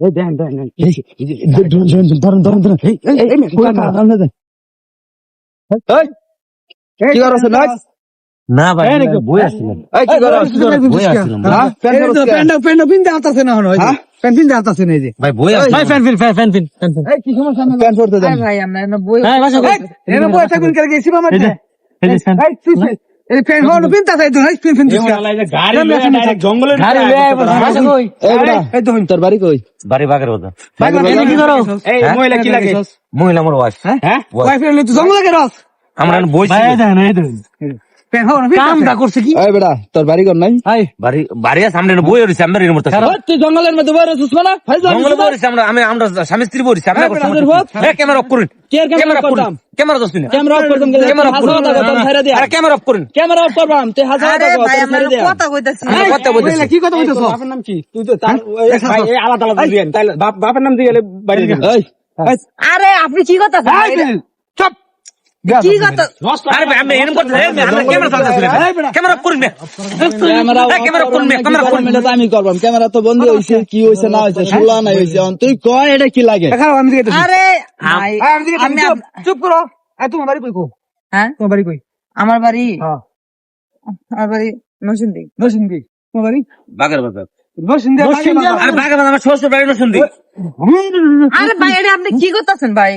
এই দেন দেন ধরুন, ধরুন, ধরুন, কি করছ, নাচ? না ভাই বই আসছিলাম এই, কি করছ? বই আসছিলাম? প্যান্ট? প্যান্ট প্যান্ট পিনতে আনতাছে না হনো হ্যাঁ? না এই যে। ভাই বই ভাই ফ্যান ফিন ফ্যান ফ্যান ফিন ফ্যান ফিন এই কি সমস্যা না প্যান্ট পরতে দেন। ভাই আমরা না বই হ্যাঁ বাসা এই এনে বই থাকুন করে গেছি মামা এই যে, এই ফ্যান তুই পিনতে পিন পিন দিছ গাড়ি লয়ে direct গাড়ি লয়ে আইবো কই? এই তো তোর বাড়ি কই? বাড়ি বাগের কথা ভাই কি করো? এই মহিলা কি লাগে? মহিলা আমার ওয়াইফ হ্যাঁ? ওয়াইফ এর তো জঙ্গল লাগে রস আমরা বই প্যান্ট হনো কামটা করছে কি? এই বেটা, তোর বাড়ি কর নাই? বাড়ি বাড়ি আছে আমরা বই রয়েছে আমরা এর মধ্যে ওই, তুই জঙ্গলের মধ্যে বই রয়েছিস? ভাই, জঙ্গলে জঙ্গলে বই রয়েছে আমরা আমি আমরা স্বামী স্ত্রী বই রয়েছে আমরা এই, বেটা, তোর ভোট? ক্যামেরা অফ করুন। ক্যামেরা ক্যামেরা করুন। ক্যামেরা দোস্ত ক্যামেরা অফ করতাম ক্যামেরা অফ করুন। কথা কথা ছেড়ে দিয়া। আরে ক্যামেরা অফ করুন। ক্যামেরা অফ করবাম, তুই হাসা কথা আরে কথা ভাই আমরা ছেড়ে দিয়া। কথা কইতাছি আমরা কথা বলতেছি বইলা কি কথা কইতেছ বাপের নাম কি? তুই তো ভাই, আলাদা আলাদা দিবেন তাইলে বাপের নাম দিয়ে আরে আপনি কি কথা আমি করবাম। ক্যামেরা তো বন্ধ হইছে, কি হইছে না। তুই কয় এটা কি লাগে দেখাও আমি দিকে আরে ভাই আমি দিকে আমি চুপ চুপ করো। তোমার বাড়ি কই হ্যাঁ? তোমার বাড়ি কই? আমার বাড়ি হ্যাঁ। আমার বাড়ি নসিন্দি তোমার বাগের বাজার। আরে ভাই আপনি কি করতেছেন ভাই?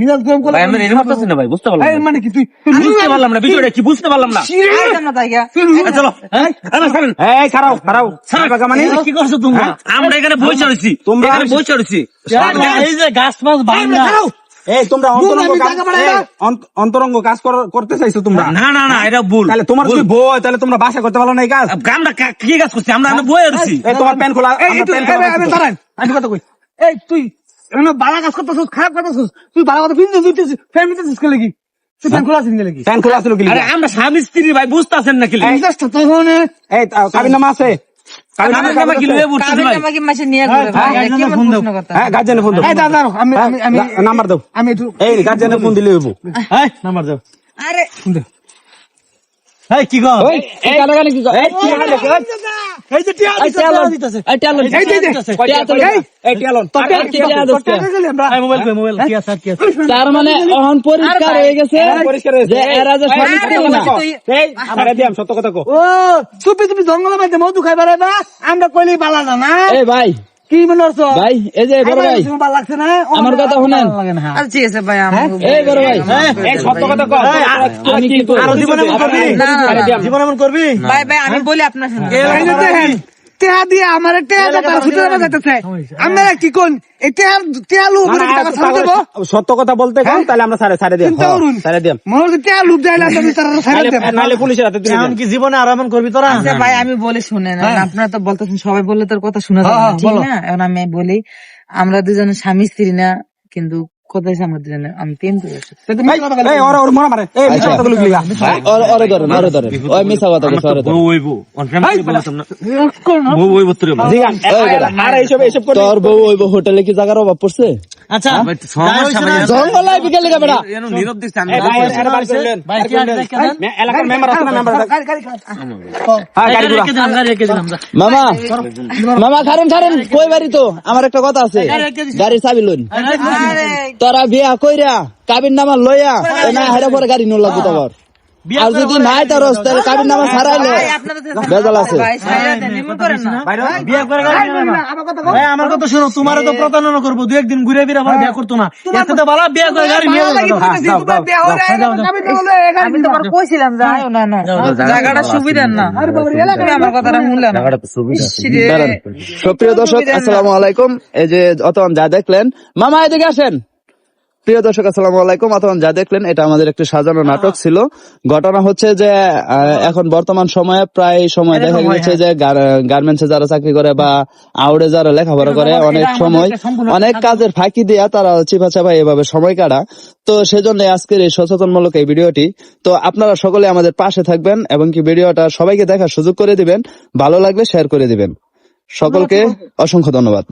মিনাজ গরম ভাই আমরা এরকম করতেছি না ভাই বুঝতে পারলাম না। মানে কি তুই বুঝতে পারলাম না বিষয়টা কি বুঝতে পারলাম না। আইতাম না তাই গা। এই, চলো। এই, আরে ছাড়েন। এই খারাও খারাও ছাড়, মানে কি করছ তোমরা? আমরা এখানে বই চড়েছি তোমরা এখানে বই চড়েছি এই যে গাছ মাছ এই তোমরা অন্তরঙ্গ কাজ করতে চাইছো তোমরা? না না না এটা ভুল। তাহলে তোমার যদি বই তাহলে তোমরা বাসা করতে পারো না এই কাজ। আমরা কি কাজ করছি? আমরা বই এই তোমার প্যান্ট খোলা আমি কথা কই। এই তুই এমন বালা কাজ করতেছিস খারাপ করতেছিস। তুই বালা কথা পিনতে তুই ফ্যান মিতেছিস কে? লাগি তুই ফ্যান খোলা আছে কে? লাগি প্যান্ট খোলা ছিল কি? আরে আমরা স্বামী স্ত্রী ভাই বুঝতেছেন না কি? মেজাজটা তখন? এই কাবির নামা আছে। হ্যাঁ ফোন আমি আমি আমি নাম্বার দাও। আমি একটু এই গার্জেনে ফোন দিলে হইব। নাম্বার দাও। আরে এই কি গো এই কানাকানি কি কর? এই, এই যে টিয়া এই টেলন, এই টেলন, এই এই যে, টিয়া এই টিয়ালন তোর আরে, টিয়া দোস্ত। এই মোবাইল কই মোবাইল? কি আছে কি আছে তার মানে অহন পরিষ্কার হয়ে গেছে পরিষ্কার হয়েছে যে এরা যে স্বামী আরে, না। তুই এই সারা দিয়াম সত্য কথা কো। ও চুপি চুপি জঙ্গলের মধ্যে মধু খাই বেড়াইবা আমরা কইলি বালা না না এই ভাই কি মনে হচ্ছ ভাই এই যে বড় ভাই। ভালো লাগছে না? আমার কথা শুনেন। আরে আচ্ছা ঠিক আছে ভাই আমি এই বড় ভাই। এই সত্য কথা কও। আমি কি আর জীবন এমন মন করবি না, জীবন এমন মন করবি? ভাই ভাই আমি বলি আপনার শুনুন এই দেখেন টেহা দিয়ে আমার টেহা তারা ছুটে যাবে যাইতেছে। আমরা কি কোন? এই টেহা টাকা ছাড় দেবো? সত্য কথা বলতে কোন তাহলে আমরা মনে টেহা না তারা দেব। পুলিশের হাতে দিয়াম কি জীবনে আর এমন করবি তোরা? আচ্ছা ভাই আমি বলি শুনেন আপনারা তো বলতেছেন সবাই বললে তোর কথা শোনা যাবে। হ্যাঁ, না, ঠিক না? এখন আমি বলি আমরা দুজনে স্বামী স্ত্রী না কিন্তু কথা হচ্ছে আমি প্রেম করে আসছি। এই ওরা ওর মরা মারে। এই মিছা কথা গুলো লিগা ওরে ওরে ধরেন ওরে ধরেন ওই মিছা কথা কইছে ওরে ধরেন বউ হইবো অন ফ্যামিলি বলতাম না বউ হইবো তোর জিগান। আর এইসব এইসব করে তোর বউ ওইব হোটেলে কি জায়গার অভাব পড়ছে? আচ্ছা নীরব আমি এলাকার মেম্বার আছে না মেম্বার হ্যাঁ গাড়ি মামা মামা কই বাড়ি তো? আমার একটা কথা আছে। গাড়ির চাবি আরে তোরা বিয়া কইরা কাবির নামা লইয়া না হেরে পরে গাড়ি লাগবে তোমার। আর যদি নাই তার তাহলে কাবির নামা ছাড়াইলে তো বেজাল আছে। ভাই ছাইরা দেন এমন করেন না। বিয়ে করে ভাই আমার কথা শোনো তোমার তো প্রতারণা করব দু একদিন ঘুরে ফিরে আমার বিয়ে করতো না। এতে তো ভালো বিয়ে করে গাড়ি নিয়ে যাব আমি তোমার কইছিলাম যাই না না। জায়গাটা সুবিধার না। তুমি আমার কথাটা শুনলে না। ইসরে। দাঁড়ান। সুপ্রিয় দর্শক আসসালামু আলাইকুম। এই যে অতমান যা দেখলেন মামা এদিকে আসেন। প্রিয় দর্শক আসসালামু আলাইকুম। অতমান যা দেখলেন এটা আমাদের একটি সাজানো নাটক ছিল। ঘটনা হচ্ছে যে এখন বর্তমান সময়ে প্রায় সময় দেখা গেছে যে গার্মেন্টসে যারা চাকরি করে বা আউড়ে যারা লেখাপড়া করে অনেক সময় অনেক কাজের ফাঁকি দিয়া তারা চিপা চাপা এভাবে সময় কাটা তো সেজন্য আজকের এই সচেতনমূলক এই ভিডিওটি তো আপনারা সকলে আমাদের পাশে থাকবেন এবং কি ভিডিওটা সবাইকে দেখার সুযোগ করে দিবেন ভালো লাগলে শেয়ার করে দিবেন। সকলকে অসংখ্য ধন্যবাদ।